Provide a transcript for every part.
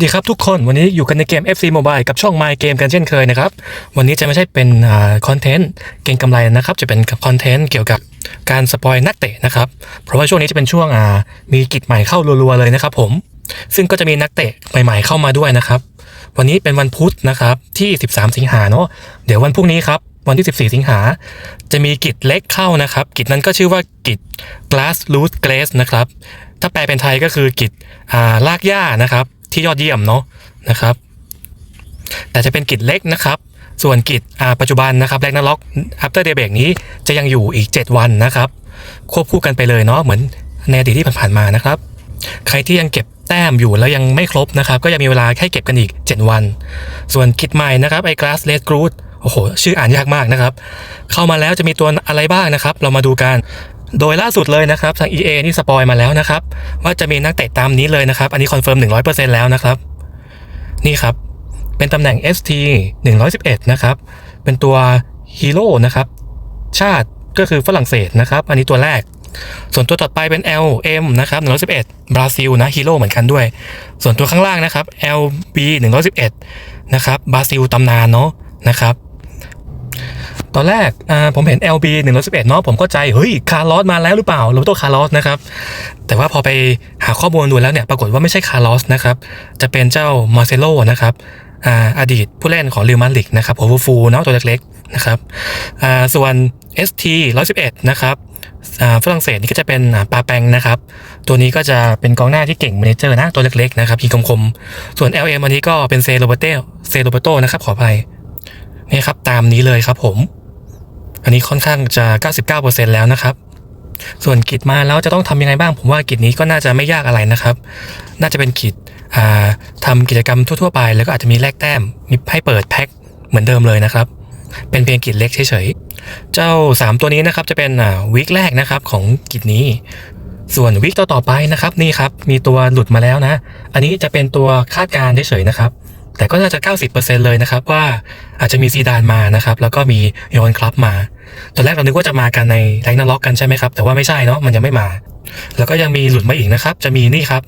สดีครับทุกคนวันนี้อยู่กันในเกม FC Mobile กับช่อง My Game กันเช่นเคยนะครับ วันนี้จะไม่ใช่เป็นคอนเทนต์เก่งกำไรนะครับ จะเป็นคอนเทนต์เกี่ยวกับการสปอยนักเตะนะครับ เพราะว่าช่วงนี้จะเป็นช่วงมีกิจใหม่เข้ารัวๆเลยนะครับผมซึ่งก็จะมีนักเตะใหม่ ๆเข้ามาด้วยนะครับ วันนี้เป็นวันพุธนะครับที่ 13 สิงหาเนาะเดี๋ยววันพรุ่งนี้ครับวันที่ 14 สิงหา จะมีกิจเล็กเข้านะครับ กิจนั้นก็ชื่อว่ากิจ glass root glaze นะครับถ้าแปลเป็นไทยก็คือกิจลากหญ้านะครับ ที่ยอดเยี่ยมเนาะนะครับ แต่จะเป็นกิจเล็กนะครับ ส่วนกิจปัจจุบันนะครับแรกนาล็อก after day break นี้จะยังอยู่อีก 7 วันนะครับ ควบคู่กันไปเลยเนาะเหมือนในอดีตที่ผ่านๆมานะครับ ใครที่ยังเก็บแต้มอยู่แล้วยังไม่ครบนะครับ ก็ยังมีเวลาให้เก็บกันอีก 7 วัน ส่วนกิจใหม่นะครับไอ้ glass red groot โอ้โห ชื่ออ่านยากมากนะครับ เข้ามาแล้วจะมีตัวอะไรบ้างนะครับ เรามาดูกัน โดยล่าสุดเลยนะครับทาง EA นี่สปอยมาแล้วนะครับ ว่าจะมีนักเตะตามนี้เลยนะครับ อันนี้คอนเฟิร์ม 100%แล้วนะครับ นี่ครับ เป็นตำแหน่ง ST 111 นะครับ เป็นตัวฮีโร่นะครับ ชาติก็คือฝรั่งเศสนะครับ อันนี้ตัวแรก ส่วนตัวต่อไปเป็น LM นะครับ111 บราซิลนะฮีโร่เหมือนกันด้วย ส่วนตัวข้างล่างนะครับ LB 111 นะครับบราซิลตำนานเนาะนะครับ ตอนแรกผมเห็น LB 111เนาะผมก็ใจ เฮ้ย คาร์ลอสมาแล้วหรือเปล่าโรเบโตคาร์ลอสนะครับ แต่ว่าพอไปหาข้อมูลดูแล้วเนี่ย ปรากฏว่าไม่ใช่คาร์ลอสนะครับ จะเป็นเจ้ามาเซโลนะครับออดีตผู้เล่นของลิมาลิกนะครับโฮฟูเนาะตัวเล็กๆนะครับส่วน ST 111 นะครับฝรั่งเศสนี่ก็จะเป็นอ่าปาแปงนะครับ ตัวนี้ก็จะเป็นกองหน้าที่เก่งเมเนเจอร์นะ ตัวเล็กๆนะครับยิงคมๆส่วน LM อันนี้ก็เป็นเซโรเบโตเซโรเบโตนะครับขออภัยนี่ครับตามนี้เลยครับผม อันนี้ค่อนข้างจะ 99%แล้วนะครับ ส่วนกิจมาแล้วจะต้องทำยังไงบ้าง ผมว่ากิจนี้ก็น่าจะไม่ยากอะไรนะครับ น่าจะเป็นกิจอ่าทำกิจกรรมทั่วๆ ไปแล้วก็อาจจะมีแลกแต้มมีให้เปิดแพ็คเหมือนเดิมเลยนะครับ เป็นเพียงกิจเล็กเฉยๆ เจ้า 3 ตัวนี้นะครับจะเป็นวีคแรกนะครับของกิจนี้ ส่วนวีคต่อๆไปนะครับนี่ครับมีตัวหลุดมาแล้วนะ อันนี้จะเป็นตัวคาดการณ์เฉยๆนะครับ แต่ก็น่าจะ 90%เลยนะครับว่าอาจจะมีซีดานมานะครับแล้วก็มีโยนคลับมา ตอนแรกเรานึกว่าจะมากันในแรงนาล็อกกันใช่ไหมครับแต่ว่าไม่ใช่เนาะมันยังไม่มา แล้วก็ยังมีหลุดมาอีกนะครับ จะมีนี่ครับ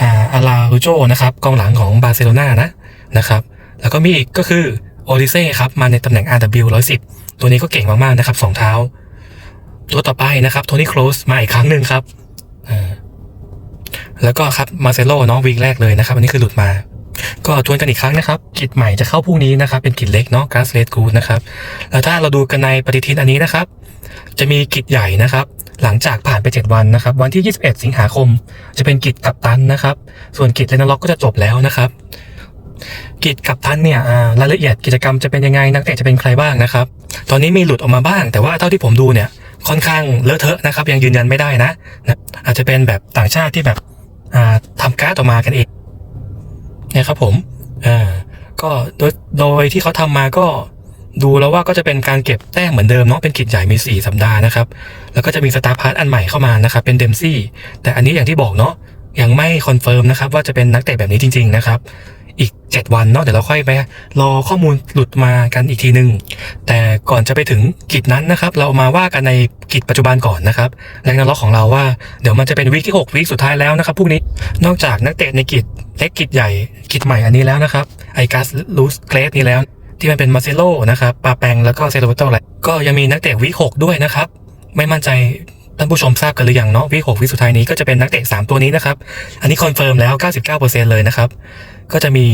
อ่าอาราฮูโจนะครับกองหลังของบาร์เซโลนานะนะครับแล้วก็มีอีกก็คือโอริเซ่ครับมาในตำแหน่ง RW 110 ตัวนี้ก็เก่งมากๆนะครับสองเท้า ตัวต่อไปนะครับโทนี่โคลสมาอีกครั้งหนึ่งครับแล้วก็ครับมาเซโลเนาะวีคแรกเลยนะครับ อันนี้คือหลุดมา ก็ทวนกันอีกครั้งนะครับกิจใหม่จะเข้าพรุ่งนี้นะครับ เป็นกิจเล็กเนาะก a สเลดกูดนะครับแล้วถ้าเราดูกันในปฏิทินอันนี้นะครับ จะมีกิจใหญ่นะครับ หลังจากผ่านไป 7 วันนะครับ วันที่ 21 สิงหาคม จะเป็นกิจกัปตันนะครับ ส่วนกิจเลนล็อกก็จะจบแล้วนะครับกิจกัปตันเนี่ยรายละเอียดกิจกรรมจะเป็นยังไงนักเตะจะเป็นใครบ้างนะครับ ตอนนี้มีหลุดออกมาบ้าง แต่ว่าเท่าที่ผมดูเนี่ยค่อนข้างเลอะเทอะนะครับ ยังยืนยันไม่ได้นะนะอาจจะเป็นแบบต่างชาติที่แบบอ่าทำการ์ดออกมากันเอง นี่ยครับผมอ่าก็โดยโดยที่เขาทำมาก็ดูแล้วว่าก็จะเป็นการเก็บแต้มเหมือนเดิมเนาะเป็นกิจใหญ่มี 4 สัปดาห์นะครับ แล้วก็จะมีสตาร์พาร์ทอันใหม่เข้ามานะครับ เป็นเดมซี่แต่อันนี้อย่างที่บอกเนาะยังไม่คอนเฟิร์มนะครับว่าจะเป็นนักเตะแบบนี้จริง ๆ นะครับ อีก 7 วันเนาะเดี๋ยวเราค่อยไปรอข้อมูลหลุดมากันอีกทีหนึ่งแต่ก่อนจะไปถึงกิจนั้นนะครับ เรามาว่ากันในกิจปัจจุบันก่อนนะครับแรงนล็อกของเราว่าเดี๋ยวมันจะเป็นวีคที่6วีคสุดท้ายแล้วนะครับพวกนี้นอกจากนักเตะในกิจเล็กกิจใหญ่กิจใหม่อันนี้แล้วนะครับไอกัสลูสเกรสนี่แล้ว ที่มันเป็นมาเซโลนะครับปาแปงแล้วก็เซโรเบโตอะไรก็ยังมีนักเตะวีคหกด้วยนะครับไม่มั่นใจ ท่านผู้ชมทราบกันหรือยังเนาะวีคหกวีคสุดท้ายนี้ก็จะเป็นนักเตะ3 ตัวนี้นะครับ อันนี้คอนเฟิร์มแล้ว 99%เลยนะครับ ก็จะมี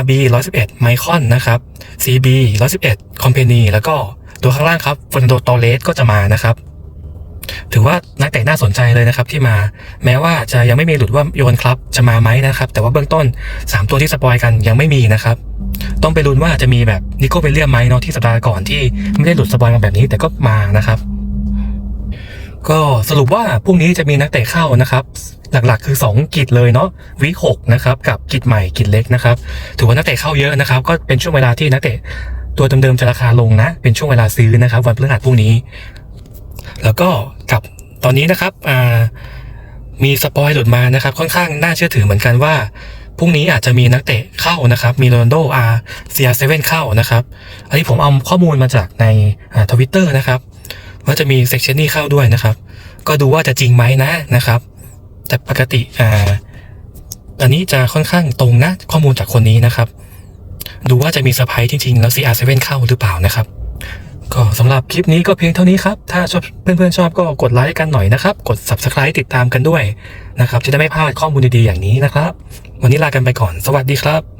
RB 111 ไมคอนนะครับ CB 111 Company แล้วก็ตัวข้างล่างครับฟอนโดโตเลสก็จะมานะครับ ถือว่านักเตะน่าสนใจเลยนะครับที่มา แม้ว่าจะยังไม่มีหลุดว่าโยนครับจะมาไหมนะครับ แต่ว่าเบื้องต้น 3 ตัวที่สปอยกันยังไม่มีนะครับ ต้องไปลุ้นว่าจะมีแบบนิโคเวเลียมไหมเนาะที่สัปดาห์ก่อนที่ไม่ได้หลุดสปอยมาแบบนี้แต่ก็มานะครับ ก็สรุปว่าพรุ่งนี้จะมีนักเตะเข้านะครับ หลักๆคือ 2 กิจเลยเนาะวีหกนะครับกับกิจใหม่กิจเล็กนะครับ ถือว่านักเตะเข้าเยอะนะครับ ก็เป็นช่วงเวลาที่นักเตะตัวเดิมๆจะราคาลงนะ เป็นช่วงเวลาซื้อนะครับ วันพฤหัสพรุ่งนี้ แล้วก็กับตอนนี้นะครับมีสปอยหลุดมานะครับ ค่อนข้างน่าเชื่อถือเหมือนกันว่าพรุ่งนี้อาจจะมีนักเตะเข้านะครับ มีโรนโดอาร์เซียเซเว่นเข้านะครับ อันนี้ผมเอาข้อมูลมาจากในทวิตเตอร์นะครับ ว่าจะมีเซกชันนี้เข้าด้วยนะครับ ก็ดูว่าจะจริงไหมนะนะครับ แต่ปกติอ่าอันนี้จะค่อนข้างตรงนะข้อมูลจากคนนี้นะครับ ดูว่าจะมีเซอร์ไพรส์จริงๆ แล้ว CR7 เข้าหรือเปล่านะครับ ก็สำหรับคลิปนี้ก็เพียงเท่านี้ครับ ถ้าชอบเพื่อนๆชอบก็กดไลค์กันหน่อยนะครับ กด Subscribe ติดตามกันด้วยนะครับ จะได้ไม่พลาดข้อมูลดีๆอย่างนี้นะครับ วันนี้ลากันไปก่อน สวัสดีครับ